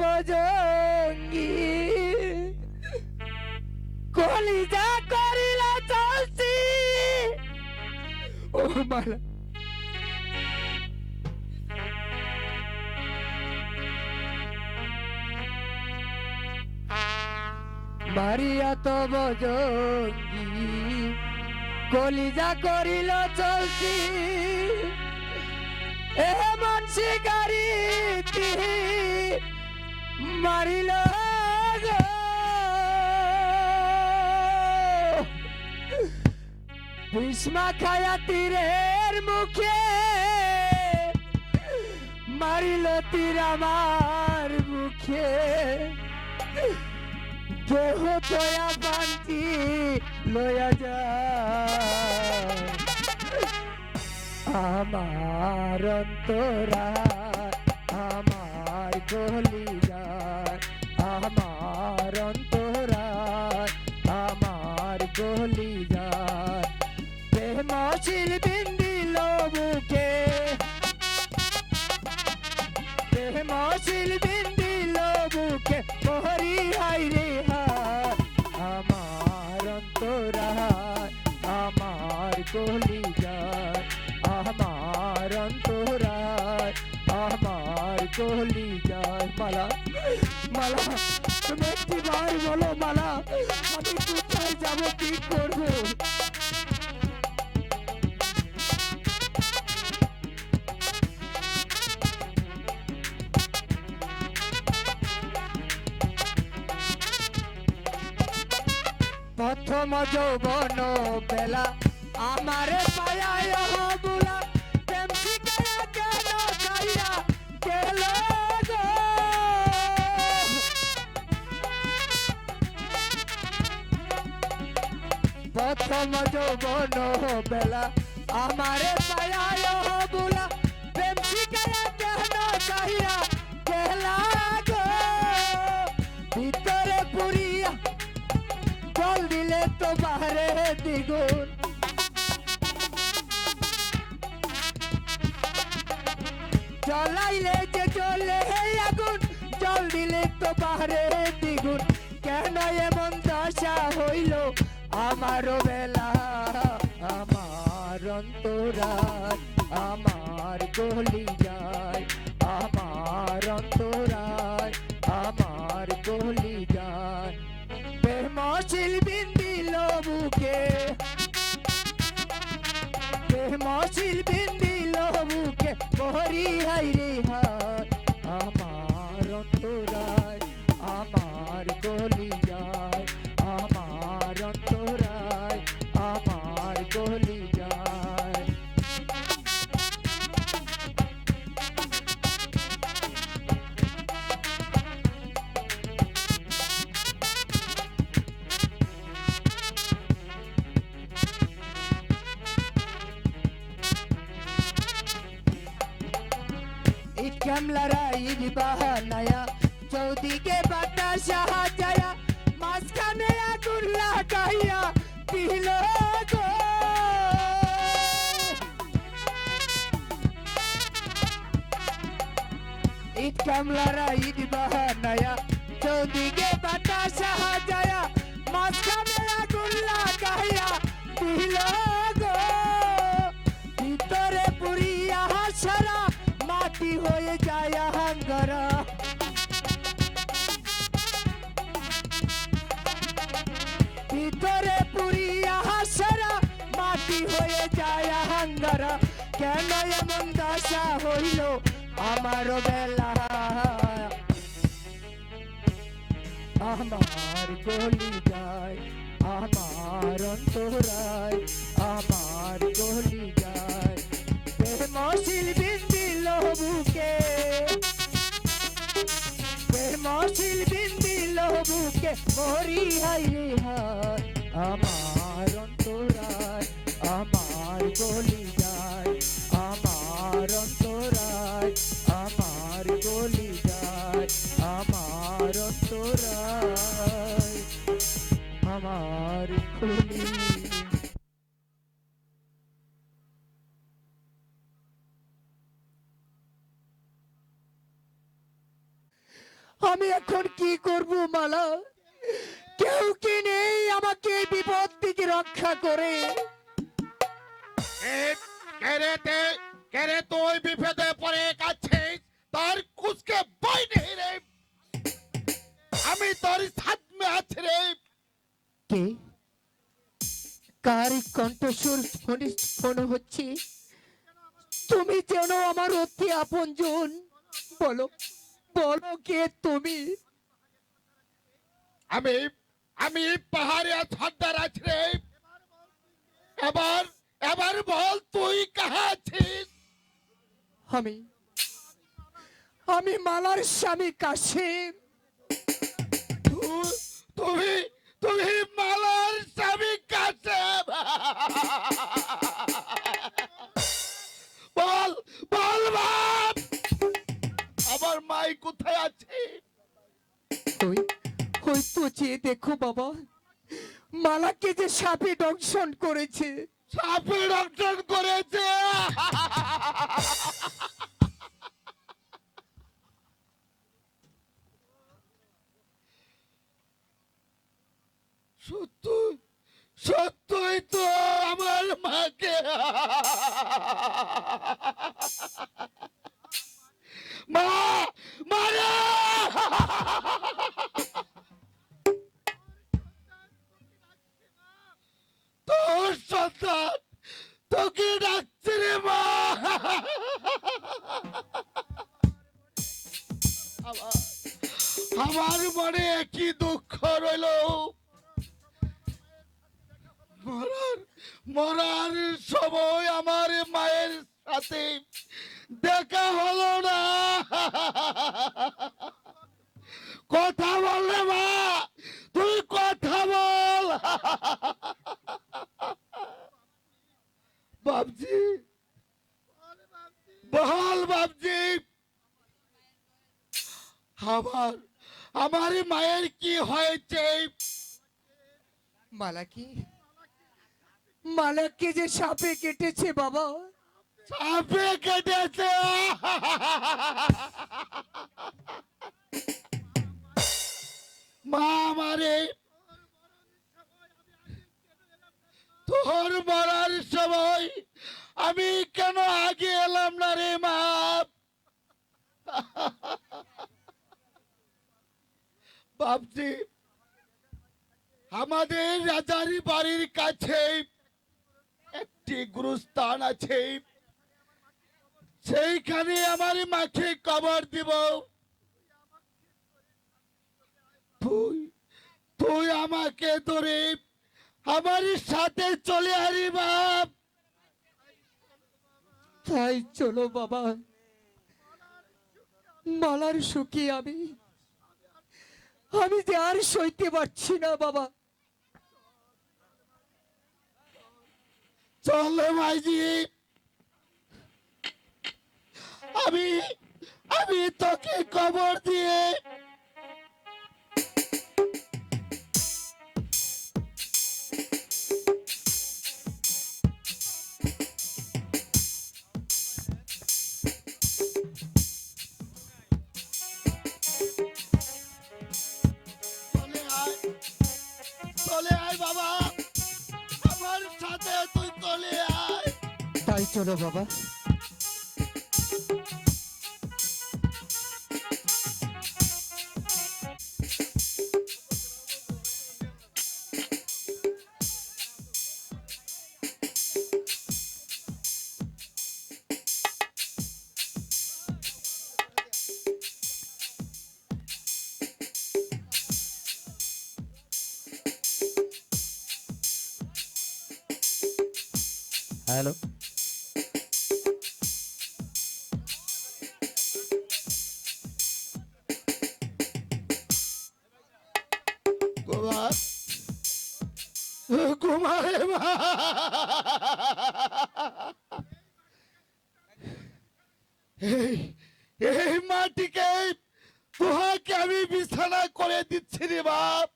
বজঙ্গি কলিজা করিলা চলছি। ও মালা মারিয়া তো বজঙ্গি কলিজা করিল চলছি। এমন শিকারি মারিল। ভীষ্মা খায়া তীরের মুখে মারিল তীর আমার মুখে দেহ তোয়া বান্তি লয়া যা আমার অন্তরা আমার গলি যায় আমার অন্তরা আমার গলি যায় প্রেমশীল বিন্দিল বুকে প্রেমশীল বিন্দিল বুকে মোহরি হাই রে হায় আমার অন্তরা আমার গলি যায় আমার অন্তরায় আমার গলি যায় মালা। মালা, তুমি একটি বার বলো, মালা। আমি কোথায় যাব, কি করব? প্রথম যৌবন বেলা, আমারে পায়ায় বুলা প্রেম শিখায়া কেন গেল? প্রথম যৌবন বেলা আমারে পায়ায় বুলা প্রেম শিখায়া কেন চাইয়া গেল গো? ভিতরে পুরিয়া জল দিলে তো বাহারে দ্বিগুণ। জ্বলাইলে যে জ্বলে আগুন, জল দিলে তো বাহারে দ্বিগুণ। কেন এমন দশা হইল? আমার বেলা, আমার অন্তরায় আমার গলি যায়। আমার অন্তরায় আমার গলি যায়। প্রেমশীল বিন্দিল বুকে প্রেমশীল বিন্দিল বুকে মোহরি হাই রে হায়। ঈদ কামলারা ঈদ বাহানায়া চৌদিকে বাতাস হাজায়া মাঝখানে আগুন লাগাইয়া দিল গো ভিতরে পুরিয়া সারা মাটি হয়ে যায় হাঙ্গারা ভিতরে পুরিয়া সারা মাটি হয়ে যায় হাঙ্গারা কেন এমন দশা হইল আমার বেলা। আমার গলি যায় আমার অন্তরায়, আমার গলি যায় প্রেমশীল বিন্দিল বুকে, প্রেমশীল বিন্দিল বুকে মরি হাই রে আমি এখন কি করব মালা? কেউ কি নেই আমাকে বিপদ থেকে রক্ষা করে? তুই বিপদে পড়ে কাছিস তার কুচকে বই নেই রে। আমি তোর সাথে আছি রে। কে? কার কণ্ঠস্বর ফোনে ফোন হচ্ছে? তুমি যেন আমার অতি আপনজন। বলো। বলো কে তুমি? আমি আমি পাহাড়ে সর্দার আছি রে এবার এবার বল তুই কাহা আছিস? আমি আমি মালার স্বামী কাশিম তুমি তুমি মালার স্বামী কাছে বল বল বাপ আমার মাই কোথায় আছে? ওই ওই তো চেয়ে দেখো বাবা মালাকে যে সাপে দংশন করেছে। সাপে রক্ষণ করেছে? সত্য সত্যই তো আমার মাকে। মনে কি দুঃখ রইল? মরার মরার সময় আমার মায়ের সাথে দেখা হলো না। কথা বল রে মা, তুই কথা বল। বাবজি বল বাবজি আমার আমার মায়ের কি হয়েছে? মালা কি মালাকে যে সাপে কেটেছে বাবা। সাপে কেটেছে? মা আমারে তোর মরার সময় আমি কেন আগে এলাম না রে মা? বাপজি আমাদের রাজারি বাড়ির কাছে একটি গুরুস্থান আছে। সেইখানে আমার মাকে কবর দিব। তুই তুই আমাকে ধরে আমার সাথে চলে আরি বাপ তাই চলো বাবা। মালার সুখী আমি। আমি যে আর সইতে পারছি না বাবা। চল মাইজি আমি আমি তোকে কবর দিয়ে তুই চলে বাবা। হ্যালো কুমার মাটিকে তোহাকে আমি বিছানা করে দিচ্ছি রে বাপ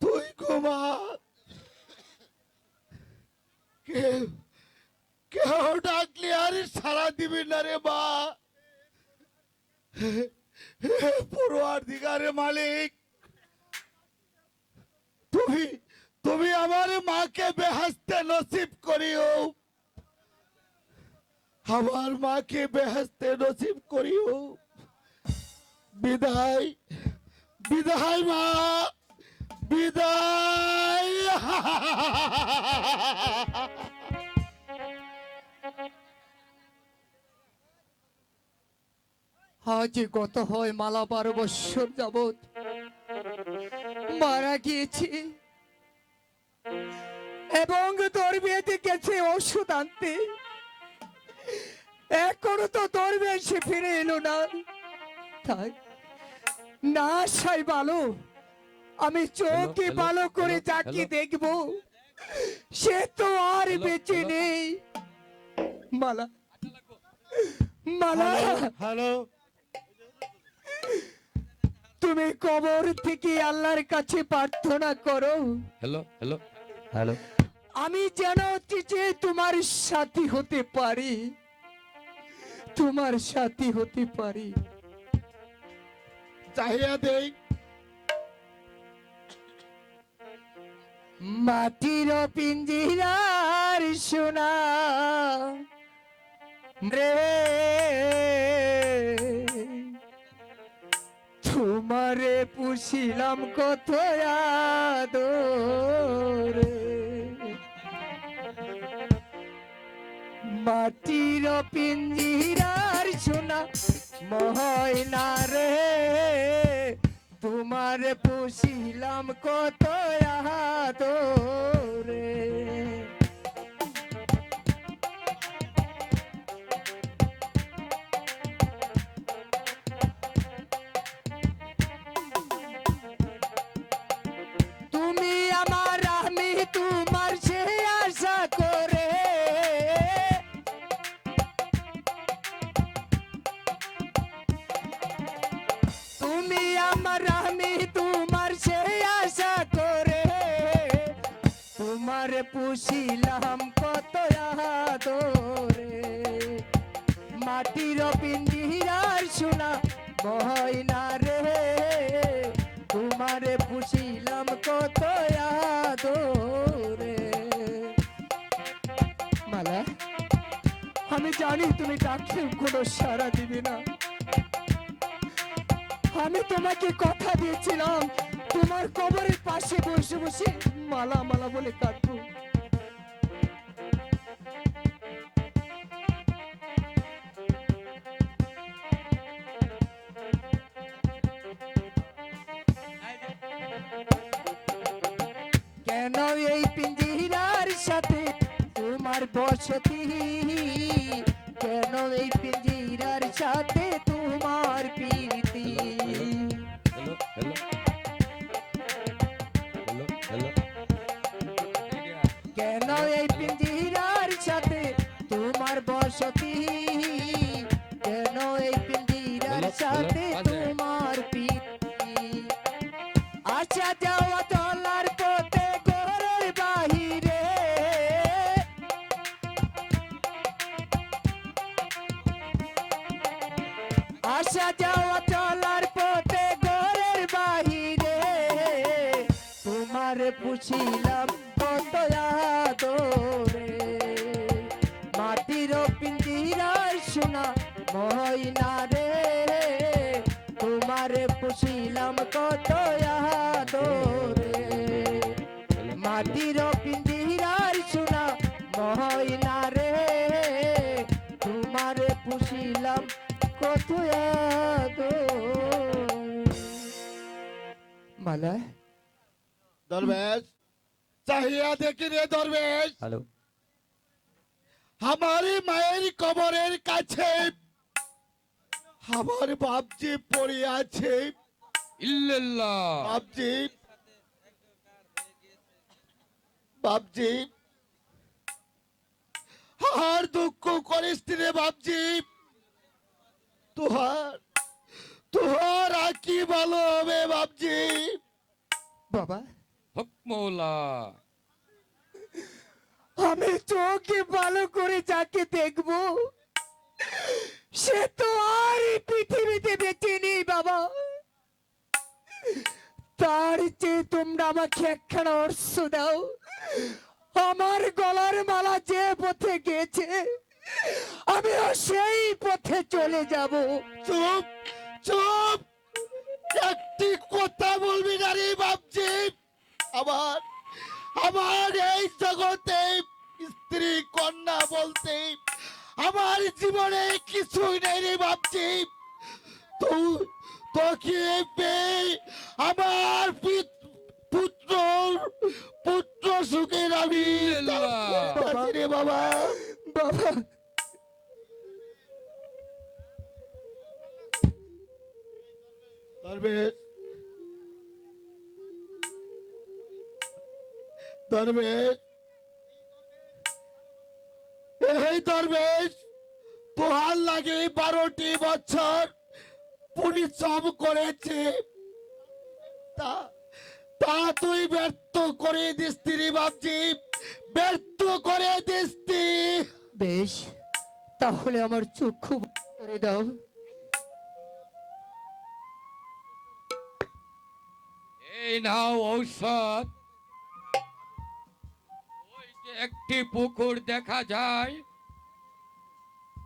তুই ঘুমা কেউ ডাকলে আর সারা দিবি না রে হে পড়ুয়ার দিগারে মালিক। তুমি তুমি আমার মাকে বেহেস্তে নসিব করিও। আমার মাকে বেহেস্তে নসিব করিও। বিদায় বিদায় মা, বিদায়। আজ গত হয় মালা বারো বৎসর যাবৎ। মারা গিয়েছি। এবং তোর বিয়েতে গেছে ওষুধ আনতে। এখনও তো তোর এসে ফিরে এলো না। তাই না সাই ভালো। আমি চোখে ভালো করে যাকে. দেখব সে তো আর বেঁচে নেই। মালা। মালা। হ্যালো তুমি কবর থেকে আল্লাহর কাছে প্রার্থনা করো। Hello hello. হ্যালো। আমি যেন যে তোমার সাথী হতে পারি। তোমার সাথী হতে পারি। চাহিয়া দেই। মাটির পিঞ্জিরার সোনা। রে। তোমারে পুষিলাম কত আদরে। মাটির পিঞ্জিরার সোনা ময়না রে। তোমার পুষিলাম কত আদরে। তোমার পুষিলাম কত আদরে। মাটির পিঞ্জিরার সোনা ময়না রে। তোমারে পুষিলাম কত আদরে। মালা, আমি জানি তুমি ডাকলেও কোনো সাড়া দিবি না। আমি তোমাকে কথা দিয়েছিলাম তোমার কবরের পাশে বসে বসে মালা মালা বলে কাটবো কেন এই পিঞ্জিরার সাথে তোমার বসতি? আসা যাওয়া চলার বাহিরে। তোমার পুছিলাম কত আদরে। মাটির পিঞ্জিরার সোনা ময়না মালা দরবেশ চাহিয়া দেখি রে দরবেশ। হ্যালো। আমার মায়ের কবরের কাছে আমার বাপজি পড়ে আছে ইল্লাল্লাহ। বাপজি বাপজি আর দুঃখ করিস রে বাপজি। তোহার তোহার আর কি ভালো হবে বাপজি? বাবা। হক মৌলা আমি চোখে ভালো করে যাকে দেখব সে তো আর এই পৃথিবীতে বেঁচে নেই বাবা। তার চেয়ে তোমরা আমাকে একখানা অর্থ দাও। আমার গলার মালা যে পথে গেছে আমিও সেই পথে চলে যাব। চুপ। চুপ! একটি কথা বলবি না রে বাপজি। আমার আমার এই জগতে স্ত্রী কন্যা বলতে আমার জীবনে কিছুই নেই রে বাপজি। তুই তোকে পেয়ে আমার পুত্র পুত্র সুখের আমি বাবা। বাবা দরবেশ দরবেশ এই দরবেশ তোহার লাগে বারোটি বছর পরিশ্রম করেছে। তা তা তুই ব্যর্থ করে দিস্তি বাপজি। ব্যর্থ করে দিস্তি বেশ, তাহলে আমার চক্ষু করে দাও। এই নাও ঔষধ। ওই যে একটি পুকুর দেখা যায়,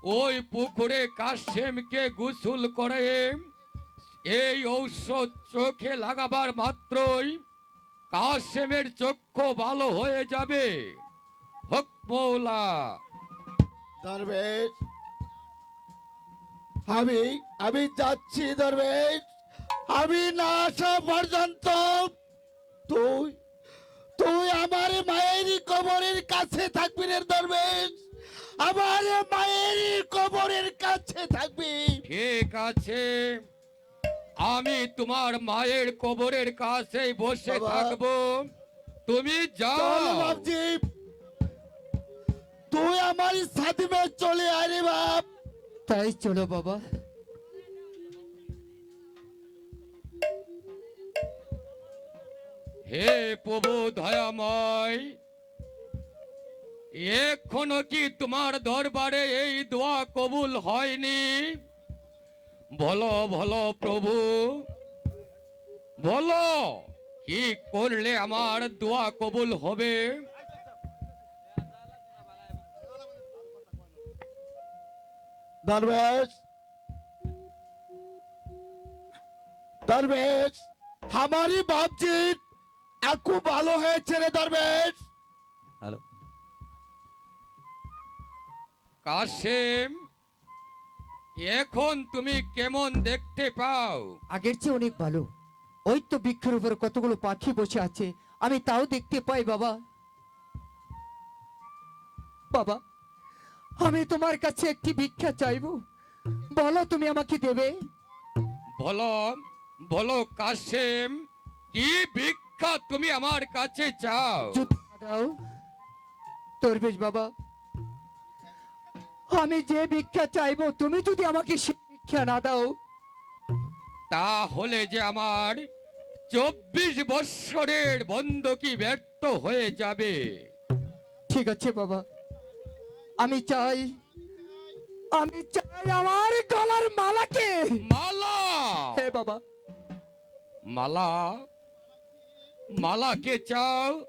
ওই পুকুরে কাশেমকে গোসল করে। এই ঔষধ চোখে লাগাবার মাত্রই কাশেমের চক্ষু ভালো হয়ে যাবে। হক মৌলা। দরবেশ। আমি আমি যাচ্ছি দরবেশ। আমি না আসা পর্যন্ত তুই তুই আমার মায়ের কবরের কাছে থাকবি রে দরবেশ। আমার মায়ের কবরের কাছে থাকবি। ঠিক আছে। আমি তোমার মায়ের কবরের কাছে বসে। থাকব। তুমি যাও। বাপজি। তুই আমার সাথে চলে আয় রে বাপ। তাই চলো বাবা। হে প্রভু দয়াময়, এখনও কি তোমার দরবারে এই দোয়া কবুল হয়নি? বলো বলো প্রভু, বলো, কি করলে আমার দোয়া কবুল হবে? দরবেশ দরবেশ, আমারই ভাবছি একু ভালো হয়েছে রে দরবেশ। কাশেম এখন তুমি কেমন দেখতে পাও? আগের চেয়ে অনেক ভালো। ওই তো বৃক্ষের উপর কতগুলো পাখি বসে আছে আমি তাও দেখতে পাই বাবা। বাবা আমি তোমার কাছে একটি ভিক্ষা চাইব। বলো তুমি আমাকে দেবে। বলো বলো কাশেম কি ভিক্ষা তুমি আমার কাছে চাও দাও। দরবেশ বাবা। আমি যে ভিক্ষা চাইব তুমি যদি আমাকে সে ভিক্ষা না দাও। তাহলে যে আমার চব্বিশ বৎসরের বন্ধকি ব্যর্থ হয়ে যাবে। ঠিক আছে বাবা। আমি চাই আমি চাই আমার গলার মালাকে। মালা! হে বাবা। মালা? মালাকে চাও?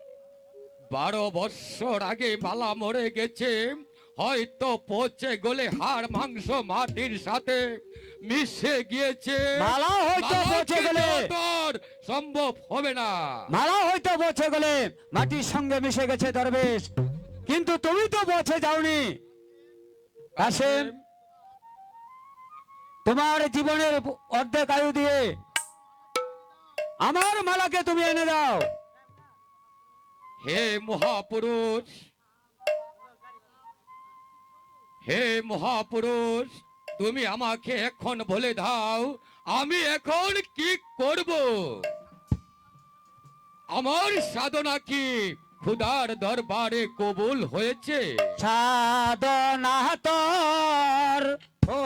বারো বৎসর আগে মালা মরে গেছে। হয়তো পচে গলে হাড় মাংস মাটির সাথে মিশে গিয়েছে। মালা হয়তো পচে গেলে। সম্ভব হবে না। মালা হয়তো বছে গেলে। মাটির সঙ্গে মিশে গেছে দরবেশ। কিন্তু তুমি তো বছে যাওনি। কাসেম তোমার জীবনের অর্ধেক আয়ু দিয়ে আমার মালাকে তুমি এনে দাও। হে মহাপুরুষ হে মহাপুরুষ তুমি আমাকে এখন বলে দাও আমি এখন কি করব? আমার সাধনা কি খুদার দরবারে কবুল হয়েছে? সাধনা তোর ও